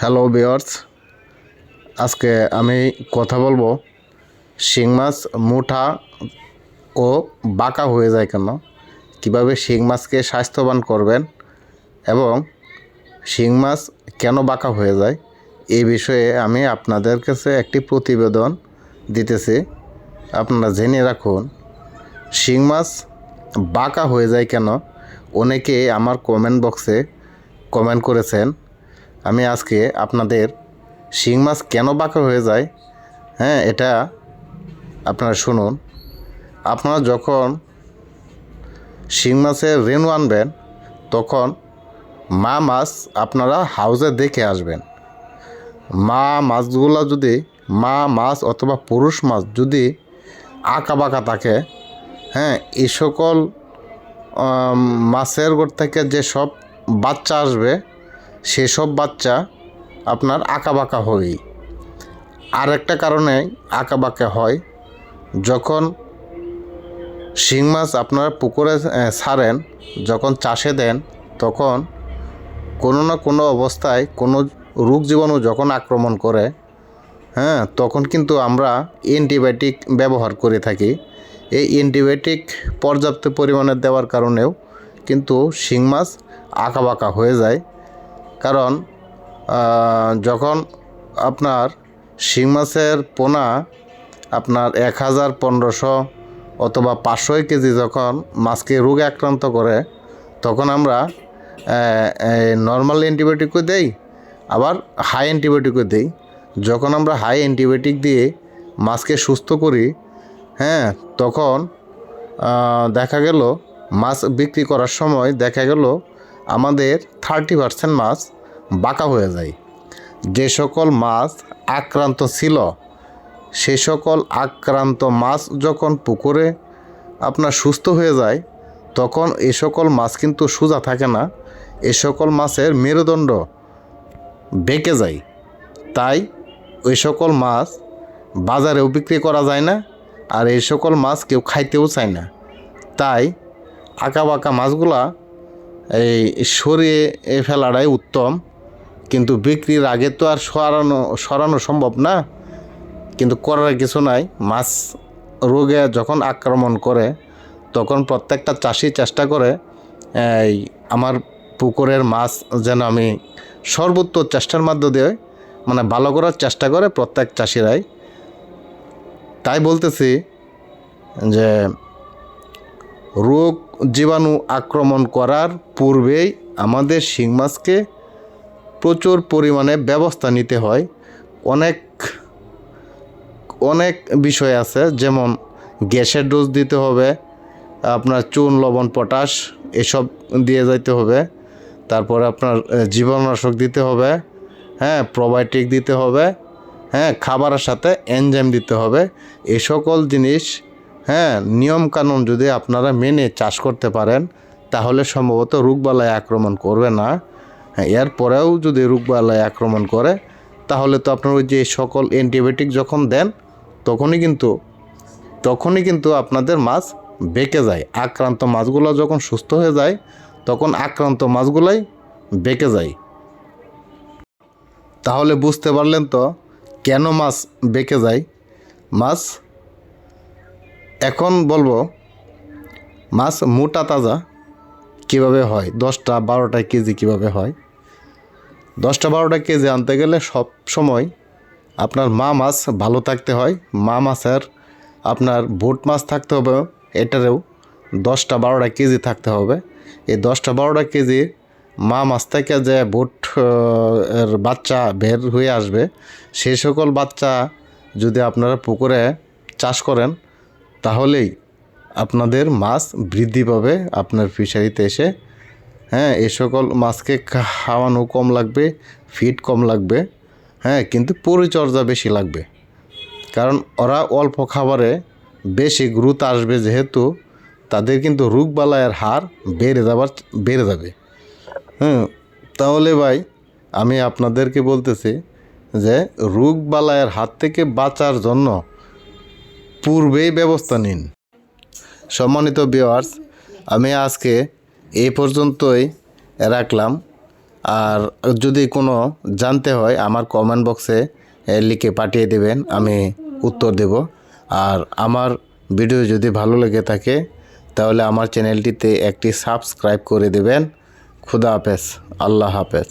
Hello বিয়ার্স আজকে আমি কথা বলব শিং মাছ মুঠা ও বাঁকা হয়ে যায় কেন? কীভাবে শিং মাছকে স্বাস্থ্যবান করবেন এবং শিং মাছ কেন বাঁকা হয়ে যায়? এই বিষয়ে আমি আপনাদের কাছে একটি প্রতিবেদন দিতেছি। আপনারা জেনে রাখুন, শিং মাছ বাঁকা হয়ে যায় কেন? অনেকে আমার কমেন্ট বক্সে কমেন্ট করেছেন আমি আজকে আপনাদের শিং মাছ কেন বাঁকা হয়ে যায়? হ্যাঁ এটা আপনারা শুনুন। আপনারা যখন শিং মাছের রেণু আনবেন, তখন মা মাছ আপনারা হাউজে দেখে আসবেন। মা মাছগুলো যদি, মা মাছ অথবা পুরুষ মাছ যদি আঁকা বাঁকা থাকে হ্যাঁ এই সকল মাছের ঘর থেকে যে সব বাচ্চা আসবে সেসব বাচ্চা আপনার আঁকা বাঁকা হবেই আর একটা কারণে আঁকা বাঁকা হয়, যখন শিং মাছ আপনারা পুকুরে ছাড়েন, যখন চাষে দেন, তখন কোনো না কোনো অবস্থায় কোনো রোগ জীবাণু যখন আক্রমণ করে হ্যাঁ তখন কিন্তু আমরা অ্যান্টিবায়োটিক ব্যবহার করে থাকি। এই অ্যান্টিবায়োটিক পর্যাপ্ত পরিমাণে দেওয়ার কারণেও কিন্তু শিং মাছ আঁকা বাঁকা হয়ে যায়। কারণ যখন আপনার শিং মাছের পোনা আপনার এক হাজার পনেরোশো অথবা পাঁচশো কেজি যখন মাছকে রোগে আক্রান্ত করে, তখন আমরা নর্মাল অ্যান্টিবায়োটিকও দেই, আবার হাই অ্যান্টিবায়োটিকও দিই। যখন আমরা হাই অ্যান্টিবায়োটিক দিয়ে মাছকে সুস্থ করি হ্যাঁ তখন দেখা গেল মাছ বিক্রি করার সময় দেখা গেল আমাদের থার্টি পার্সেন্ট মাছ বাঁকা হয়ে যায়। যে সকল মাছ আক্রান্ত ছিল, সে সকল আক্রান্ত মাছ যখন পুকুরে আপনার সুস্থ হয়ে যায়, তখন এ সকল মাছ কিন্তু সোজা থাকে না। এ সকল মাছের মেরুদণ্ড বেঁকে যায়। তাই ওই সকল মাছ বাজারেও বিক্রি করা যায় না আর এই সকল মাছ কেউ খাইতেও চায় না। তাই আঁকা বাঁকা মাছগুলা এই সরিয়ে ফেলাটাই উত্তম। কিন্তু বিক্রির আগে তো আর সরানো সরানো সম্ভব না। কিন্তু করার কিছু নাই। মাছ রোগে যখন আক্রমণ করে, তখন প্রত্যেকটা চাষি চেষ্টা করে, এই আমার পুকুরের মাছ যেন আমি সর্বোচ্চ চেষ্টার মধ্য দিয়ে মানে ভালো করার চেষ্টা করে প্রত্যেক চাষিরাই। তাই বলতেছি যে রোগ জীবাণু আক্রমণ করার পূর্বেই আমাদের শিং মাছকে প্রচুর পরিমাণে ব্যবস্থা নিতে হয়। অনেক অনেক বিষয় আছে, যেমন গ্যাসের ডোজ দিতে হবে, আপনার চুন, লবণ, পটাশ এসব দিয়ে যাইতে হবে, তারপরে আপনার জীবাণুনাশক দিতে হবে হ্যাঁ প্রোবায়োটিক দিতে হবে হ্যাঁ খাবারের সাথে এনজাইম দিতে হবে এই সকল জিনিস হ্যাঁ নিয়মকানুন যদি আপনারা মেনে চাষ করতে পারেন, তাহলে সম্ভবত রোগবালায় আক্রমণ করবে না। হ্যাঁ এরপরেও যদি রোগবালায় আক্রমণ করে, তাহলে তো আপনার ওই যে সকল অ্যান্টিবায়োটিক যখন দেন, তখনই কিন্তু তখনই কিন্তু আপনাদের মাছ বেঁকে যায়। আক্রান্ত মাছগুলো যখন সুস্থ হয়ে যায়, তখন আক্রান্ত মাছগুলাই বেঁকে যায়। তাহলে বুঝতে পারলেন তো কেন মাছ বেঁকে যায়? মাছ এখন বলব, মাছ মোটা তাজা কীভাবে হয়? দশটা বারোটা কেজি কীভাবে হয়? দশটা বারোটা কেজি আনতে গেলে সব সময় আপনার মা মাছ ভালো থাকতে হয়। মা মাছের আপনার ভোট মাছ থাকতে হবে, এটারেও দশটা বারোটা কেজি থাকতে হবে। এই দশটা বারোটা কেজি মা মাছ থেকে যে ভোট এর বাচ্চা বের হয়ে আসবে সেই সকল বাচ্চা যদি আপনারা পুকুরে চাষ করেন তাহলেই আপনাদের মাছ বৃদ্ধি পাবে আপনার ফিশারিতে এসে। হ্যাঁ এ সকল মাছকে খাওয়ানো কম লাগবে ফিড কম লাগবে হ্যাঁ কিন্তু পরিচর্যা বেশি লাগবে। কারণ ওরা অল্প খাবারে বেশি গ্রুত আসবে যেহেতু তাদের কিন্তু রোগবালায়ের হার বেড়ে যাবার, বেড়ে যাবে। হুম, তাহলে ভাই, আমি আপনাদেরকে বলতেছি যে রোগবালায়ের হাত থেকে বাঁচার জন্য পূর্বেই ব্যবস্থা নিন। সম্মানিত ভিওয়ার্স আমি আজকে এই পর্যন্তই রাখলাম। আর যদি কোনো জানতে হয়, আমার কমেন্ট বক্সে লিখে পাঠিয়ে দেবেন, আমি উত্তর দেব। আর আমার ভিডিও যদি ভালো লেগে থাকে, তাহলে আমার চ্যানেলটিতে একটি সাবস্ক্রাইব করে দেবেন। খুদা হাফেজ, আল্লাহ হাফেজ।